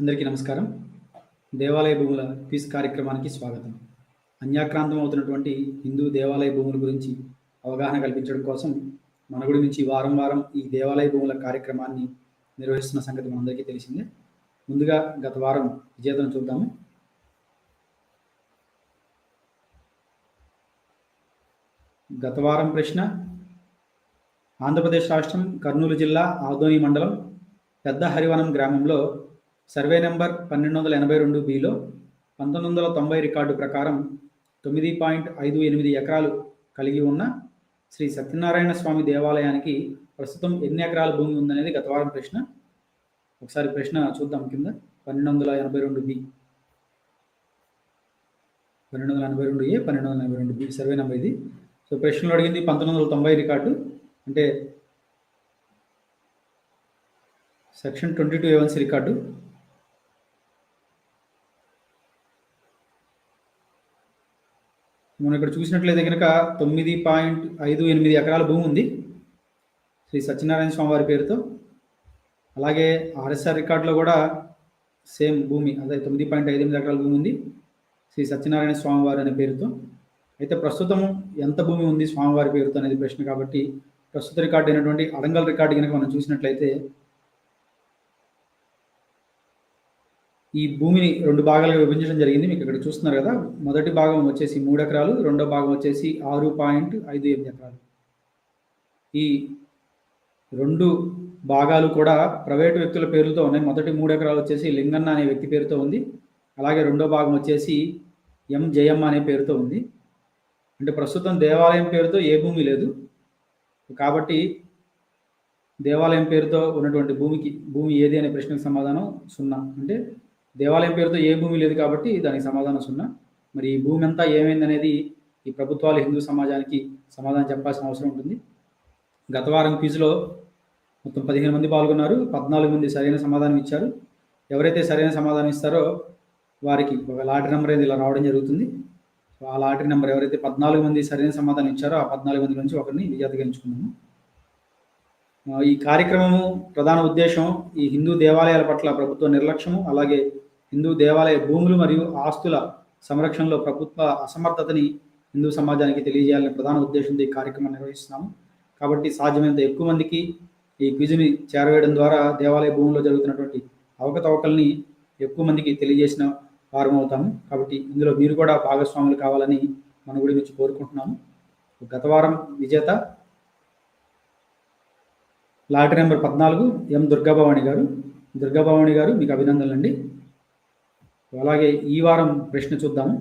అందరికీ నమస్కారం. దేవాలయ భూముల పీస్ కార్యక్రమానికి స్వాగతం. అన్యాక్రాంతం అవుతున్నటువంటి హిందూ దేవాలయ భూముల గురించి అవగాహన కల్పించడం కోసం మన గుడి నుంచి వారం వారం ఈ దేవాలయ భూముల కార్యక్రమాన్ని నిర్వహిస్తున్న సంగతి మనందరికీ తెలిసిందే. ముందుగా గత వారం విజేతను చూద్దాము. గత వారం ప్రశ్న ఆంధ్రప్రదేశ్ రాష్ట్రం కర్నూలు జిల్లా ఆదోని మండలం పెద్ద హరివనం గ్రామంలో సర్వే నెంబర్ పన్నెండు వందల ఎనభై రెండు బిలో పంతొమ్మిది వందల తొంభై రికార్డు ప్రకారం తొమ్మిది పాయింట్ ఐదు ఎనిమిది ఎకరాలు కలిగి ఉన్న శ్రీ సత్యనారాయణ స్వామి దేవాలయానికి ప్రస్తుతం ఎన్ని ఎకరాల భూమి ఉందనేది గత వారం ప్రశ్న. ఒకసారి ప్రశ్న చూద్దాం కింద. పన్నెండు వందల ఎనభై రెండు బి. పన్నెండు వందల ఎనభై రెండు ఏ పన్నెండు వందల ఎనభై రెండు బి సర్వే నెంబర్ ఇది. సో ప్రశ్నలు అడిగింది పంతొమ్మిది వందల తొంభై రికార్డు. అంటే section twenty two A one C record. మనం ఇక్కడ చూసినట్లయితే కనుక తొమ్మిది పాయింట్ ఐదు ఎనిమిది ఎకరాల భూమి ఉంది. శ్రీ సత్యనారాయణ స్వామి వారి పేరుతో. అలాగే ఆర్ఎస్ఆర్ రికార్డులో కూడా సేమ్ భూమి అదే తొమ్మిది పాయింట్ ఐదు ఎనిమిది ఎకరాల భూమి ఉంది శ్రీ సత్యనారాయణ స్వామివారి అనే పేరుతో. అయితే ప్రస్తుతం ఎంత భూమి ఉంది స్వామివారి పేరుతో అనేది ప్రశ్న కాబట్టి ప్రస్తుత రికార్డు అయినటువంటి అడంగల్ రికార్డు కనుక మనం చూసినట్లయితే ఈ భూమిని రెండు భాగాలుగా విభజించడం జరిగింది. మీకు ఇక్కడ చూస్తున్నారు కదా. మొదటి భాగం వచ్చేసి మూడు ఎకరాలు రెండో భాగం వచ్చేసి ఆరు పాయింట్ ఐదు ఎనిమిది ఎకరాలు. ఈ రెండు భాగాలు కూడా ప్రైవేటు వ్యక్తుల పేర్లతో ఉన్నాయి. మొదటి మూడు ఎకరాలు వచ్చేసి లింగన్న అనే వ్యక్తి పేరుతో ఉంది. అలాగే రెండో భాగం వచ్చేసి ఎం జయమ్మ అనే పేరుతో ఉంది. అంటే ప్రస్తుతం దేవాలయం పేరుతో ఏ భూమి లేదు. కాబట్టి దేవాలయం పేరుతో ఉన్నటువంటి భూమికి భూమి ఏది అనే ప్రశ్నకు సమాధానం సున్నా. అంటే దేవాలయం పేరుతో ఏ భూమి లేదు కాబట్టి దానికి సమాధానం సున్నా. మరి ఈ భూమి అంతా ఏమైంది అనేది ఈ ప్రభుత్వాలు హిందూ సమాజానికి సమాధానం చెప్పాల్సిన అవసరం ఉంటుంది. గత వారం క్విజ్లో మొత్తం పదిహేను మంది పాల్గొన్నారు. పద్నాలుగు మంది సరైన సమాధానం ఇచ్చారు. ఎవరైతే సరైన సమాధానం ఇస్తారో వారికి ఒక లాటరీ నెంబర్ అనేది ఇలా రావడం జరుగుతుంది. ఆ లాటరీ నెంబర్ ఎవరైతే పద్నాలుగు మంది సరైన సమాధానం ఇచ్చారో ఆ పద్నాలుగు మంది నుంచి ఒకరిని విజేతగా ఎంచుకున్నాము ఈ కార్యక్రమము ప్రధాన ఉద్దేశం ఈ హిందూ దేవాలయాల పట్ల ప్రభుత్వ నిర్లక్ష్యము అలాగే హిందూ దేవాలయ భూములు మరియు ఆస్తుల సంరక్షణలో ప్రభుత్వ అసమర్థతని హిందూ సమాజానికి తెలియజేయాలనే ప్రధాన ఉద్దేశంతో ఈ కార్యక్రమం నిర్వహిస్తున్నాము. కాబట్టి సాధ్యమైనంత ఎక్కువ మందికి ఈ క్విజ్ని చేరవేయడం ద్వారా దేవాలయ భూముల్లో జరుగుతున్నటువంటి అవకతవకల్ని ఎక్కువ మందికి తెలియజేసిన వారం అవుతాము కాబట్టి ఇందులో మీరు కూడా భాగస్వాములు కావాలని మన గుడి నుంచి కోరుకుంటున్నాము. గత వారం విజేత లాటరీ నెంబర్ పద్నాలుగు ఎం దుర్గాభవాణి గారు. దుర్గాభవాణి గారు మీకు అభినందనలు అండి అలాగే ఈ వారం ప్రశ్న చూద్దాము.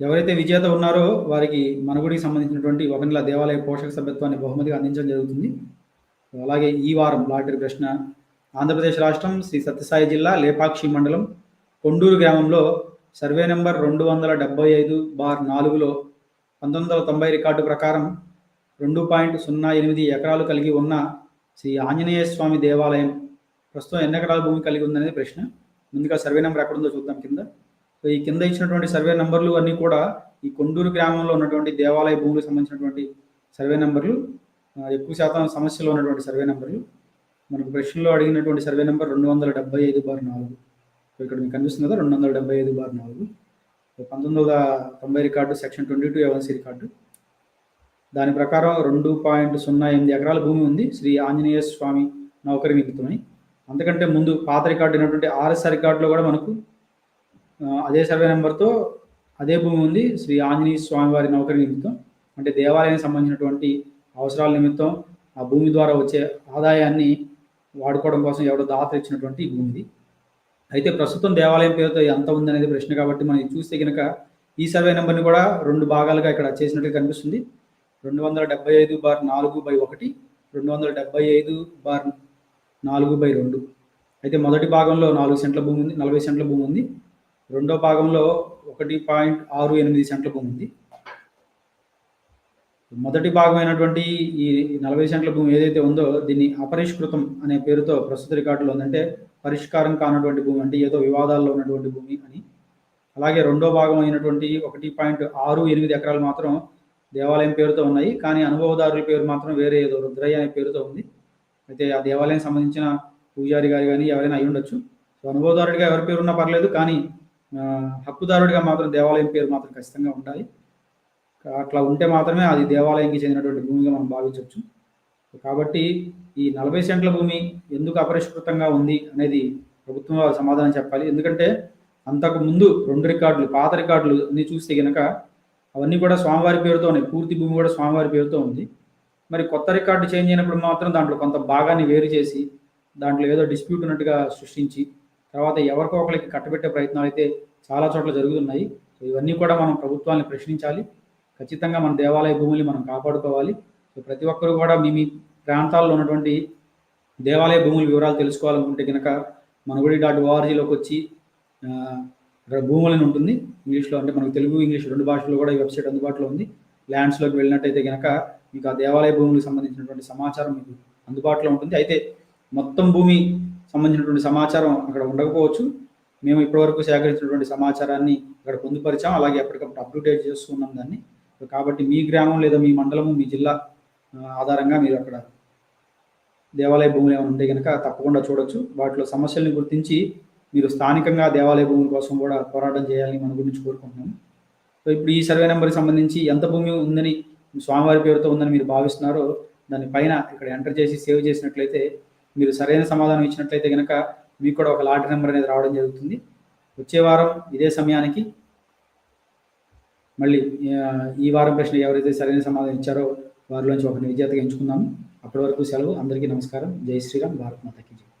ఎవరైతే విజేత ఉన్నారో వారికి మనగుడికి సంబంధించినటువంటి ఒకనెల దేవాలయ పోషక సభ్యత్వాన్ని బహుమతిగా అందించడం జరుగుతుంది. అలాగే ఈ వారం లాటరీ ప్రశ్న ఆంధ్రప్రదేశ్ రాష్ట్రం శ్రీ సత్యసాయి జిల్లా లేపాక్షి మండలం కొండూరు గ్రామంలో సర్వే నెంబర్ రెండు వందల డెబ్బై ఐదు బార్ నాలుగులో పంతొమ్మిది వందల తొంభై రికార్డు ప్రకారం రెండు పాయింట్ సున్నా ఎనిమిది ఎకరాలు కలిగి ఉన్న శ్రీ ఆంజనేయ స్వామి దేవాలయం ప్రస్తుతం ఎన్ని ఎకరాల భూమి కలిగి ఉందనేది ప్రశ్న. ముందుగా సర్వే నెంబర్ ఎక్కడ ఉందో చూద్దాం కింద. సో ఈ కింద ఇచ్చినటువంటి సర్వే నెంబర్లు అన్నీ కూడా ఈ కొండూరు గ్రామంలో ఉన్నటువంటి దేవాలయ భూములకు సంబంధించినటువంటి సర్వే నెంబర్లు ఎక్కువ శాతం సమస్యలో ఉన్నటువంటి సర్వే నెంబర్లు మనకు ప్రశ్నలో అడిగినటువంటి సర్వే నెంబర్ రెండు వందల డెబ్బై ఐదు బార్ నాలుగు. ఇక్కడ మీకు కనిపిస్తుంది కదా రెండు వందల డెబ్బై ఐదు బార్ నాలుగు. పంతొమ్మిది వందల తొంభై record section twenty two A one C record. దాని ప్రకారం రెండు పాయింట్ సున్నా ఎనిమిది ఎకరాల భూమి ఉంది. శ్రీ ఆంజనేయ స్వామి నౌకరి నిమిత్తమని అంతకంటే ముందు పాత రికార్డు అయినటువంటి ఆర్ఎస్ఆర్ రికార్డులో కూడా మనకు అదే సర్వే నెంబర్తో అదే భూమి ఉంది. శ్రీ ఆంజనేయ స్వామి వారి నౌకరి నిమిత్తం అంటే దేవాలయానికి సంబంధించినటువంటి అవసరాల నిమిత్తం ఆ భూమి ద్వారా వచ్చే ఆదాయాన్ని వాడుకోవడం కోసం ఎవడో దాత ఇచ్చినటువంటి భూమిది. అయితే ప్రస్తుతం దేవాలయం పేరుతో ఎంత ఉందనేది ప్రశ్న కాబట్టి మనం చూస్తే కనుక ఈ సర్వే నెంబర్ని కూడా రెండు భాగాలుగా ఇక్కడ చేసినట్టుగా కనిపిస్తుంది. రెండు వందల డెబ్బై ఐదు బార్ నాలుగు బై ఒకటి రెండు వందల డెబ్బై ఐదు బార్ నాలుగు బై రెండు. అయితే మొదటి భాగంలో నాలుగు సెంట్ల భూమి ఉంది నలభై సెంట్ల భూమి ఉంది. రెండో భాగంలో ఒకటి పాయింట్ ఆరు ఎనిమిది సెంట్ల భూమి ఉంది. మొదటి భాగమైనటువంటి ఈ నలభై సెంట్ల భూమి ఏదైతే ఉందో దీన్ని అపరిష్కృతం అనే పేరుతో ప్రస్తుత రికార్డులో ఉందంటే పరిష్కారం కానటువంటి భూమి అంటే ఏదో వివాదాల్లో ఉన్నటువంటి భూమి అని. అలాగే రెండో భాగం అయినటువంటి ఒకటి పాయింట్ ఆరు ఎనిమిది ఎకరాలు మాత్రం దేవాలయం పేరుతో ఉన్నాయి. కానీ అనుభవదారుల పేరు మాత్రం వేరే ఏదో రుద్రయ్య అనే పేరుతో ఉంది. అయితే ఆ దేవాలయం సంబంధించిన పూజారి గారు కానీ ఎవరైనా అయి ఉండొచ్చు. సో అనుభవదారుడిగా ఎవరి పేరు ఉన్నా పర్లేదు కానీ హక్కుదారుడిగా మాత్రం దేవాలయం పేరు మాత్రం ఖచ్చితంగా ఉండాలి. అట్లా ఉంటే మాత్రమే అది దేవాలయంకి చెందినటువంటి భూమిగా మనం భావించవచ్చు. కాబట్టి ఈ నలభై సెంట్ల భూమి ఎందుకు అపరిష్కృతంగా ఉంది అనేది ప్రభుత్వం వారు సమాధానం చెప్పాలి. ఎందుకంటే అంతకు ముందు రెండు రికార్డులు పాత రికార్డులు అన్ని చూస్తే కనుక అవన్నీ కూడా స్వామివారి పేరుతో ఉన్నాయి పూర్తి భూమి కూడా స్వామివారి పేరుతో ఉంది. మరి కొత్త రికార్డు చేంజ్ అయినప్పుడు మాత్రం దాంట్లో కొంత భాగాన్ని వేరు చేసి దాంట్లో ఏదో డిస్ప్యూట్ ఉన్నట్టుగా సృష్టించి తర్వాత ఎవరికో ఒకరికి కట్టబెట్టే ప్రయత్నాలు అయితే చాలా చోట్ల జరుగుతున్నాయి. సో ఇవన్నీ కూడా మనం ప్రభుత్వాన్ని ప్రశ్నించాలి. ఖచ్చితంగా మన దేవాలయ భూముల్ని మనం కాపాడుకోవాలి. సో ప్రతి ఒక్కరూ కూడా మీ మీ ప్రాంతాల్లో ఉన్నటువంటి దేవాలయ భూముల వివరాలు తెలుసుకోవాలనుకుంటే కనుక మనగుడి డాట్ ఓఆర్జీలోకి వచ్చి భూములని ఉంటుంది. ఇంగ్లీష్లో అంటే మనకు తెలుగు ఇంగ్లీష్ రెండు భాషల్లో కూడా ఈ వెబ్సైట్ అందుబాటులో ఉంది. ల్యాండ్స్లోకి వెళ్ళినట్టయితే కనుక మీకు ఆ దేవాలయ భూములకు సంబంధించినటువంటి సమాచారం మీకు అందుబాటులో ఉంటుంది. అయితే మొత్తం భూమి సంబంధించినటువంటి సమాచారం అక్కడ ఉండకపోవచ్చు. మేము ఇప్పటివరకు సేకరించినటువంటి సమాచారాన్ని ఇక్కడ పొందుపరిచాం. అలాగే ఎప్పటికప్పుడు అప్డేట్ చేస్తున్నాం దాన్ని. కాబట్టి మీ గ్రామం లేదా మీ మండలము మీ జిల్లా ఆధారంగా మీరు అక్కడ దేవాలయ భూములు ఏమైనా ఉంటే కనుక తప్పకుండా చూడొచ్చు. వాటిలో సమస్యలను గుర్తించి మీరు స్థానికంగా దేవాలయ భూముల కోసం కూడా పోరాటం చేయాలని మన గురించి కోరుకుంటున్నాము. సో ఇప్పుడు ఈ సర్వే నెంబర్కి సంబంధించి ఎంత భూమి ఉందని స్వామివారి పేరుతో ఉందని మీరు భావిస్తున్నారో దాని పైన ఇక్కడ ఎంటర్ చేసి సేవ్ చేసినట్లయితే మీరు సరైన సమాధానం ఇచ్చినట్లయితే కనుక మీకు కూడా ఒక లాటరీ నెంబర్ అనేది రావడం జరుగుతుంది. వచ్చే వారం ఇదే సమయానికి మళ్ళీ ఈ వారం ప్రశ్న ఎవరైతే సరైన సమాధానం ఇచ్చారో వారిలోంచి ఒక విజేతగా ఎంచుకుందాము. అప్పటి వరకు సెలవు. అందరికీ నమస్కారం. జై శ్రీరామ్. భారత్ మాతకి జై.